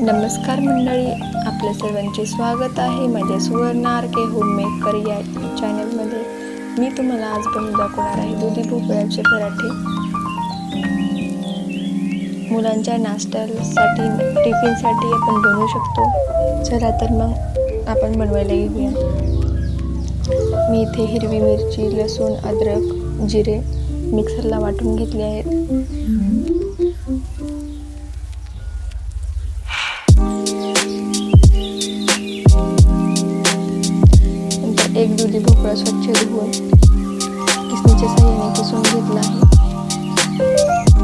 नमस्कार मंडळी आपल्या सर्वांचे स्वागत आहे माझ्या सुवर्ण आर के होममेकर या चॅनलमध्ये मी तुम्हाला आज बनवून दाखवणार आहे दुधी भोपळ्याचे पराठे. मुलांच्या नाश्त्यासाठी टिफिनसाठी आपण बनवू शकतो. चला तर मग आपण बनवायला घेऊया मी इथे हिरवी मिरची लसूण अद्रक जिरे मिक्सरला वाटून घेतले आहेत. एक दुधी भोपळा स्वच्छ धुवून किसणीच्या साह्याने किसून घेतला आहे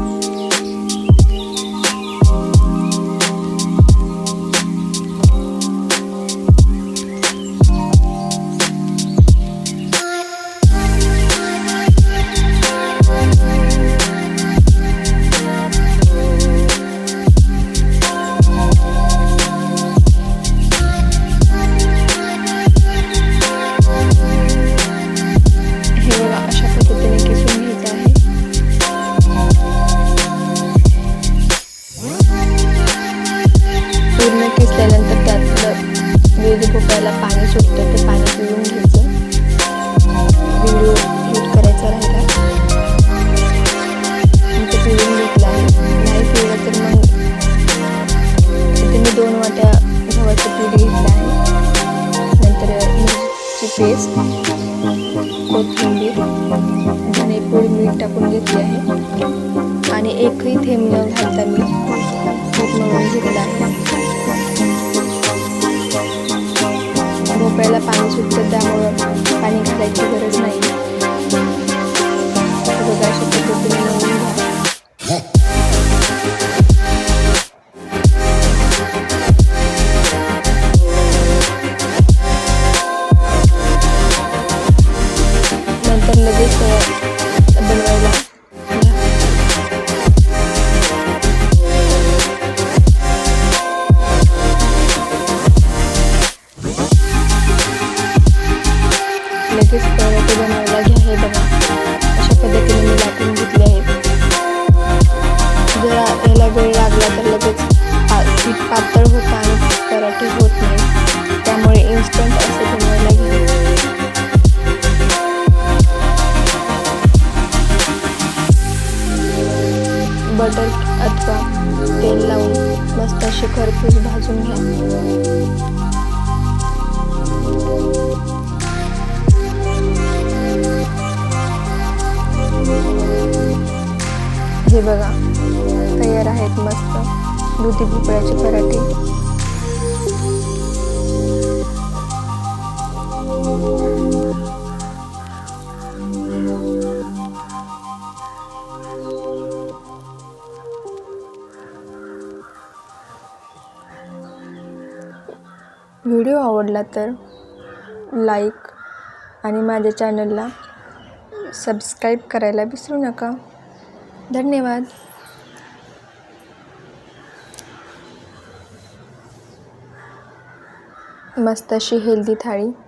त्याला पाणी सुटतं ते पाणी पिळून घ्यायचं व्हिडिओ शूट करायचा राहिला. मी ते पिळून घेतलं. नाही पिळलं तर मग इथे मी दोन वाट्या गव्हाचं पीठ घेतलं आहे. नंतर मिरची पेस्ट कोथिंबीर आणि पूड मीठ टाकून घेतली आहे. आणि एकही थेंब न घालता मी खूप मळून घेतला आहे. त्यामुळं पाणी घालायची गरज नाही. तर बघा अशा पद्धतीने लगेच पराठे बनवायला घ्या हे बघा अशा पद्धतीने मी लाटून घेतले आहेत जर याला वेळ लागला तर लगेच पीठ पातळ होतं आणि पराठे होत नाही. त्यामुळे इन्स्टंट असं बनवायला घ्या. बटर अथवा तेल लावून मस्त असे खरपूस भाजून घ्या. हे बघा. तयार आहेत मस्त. दुधी भोपळ्याचे पराठे. व्हिडिओ आवडला तर लाईक आणि माझ्या चॅनलला सबस्क्राईब करायला विसरू नका. धन्यवाद. मस्त अशी हेल्दी थाळी.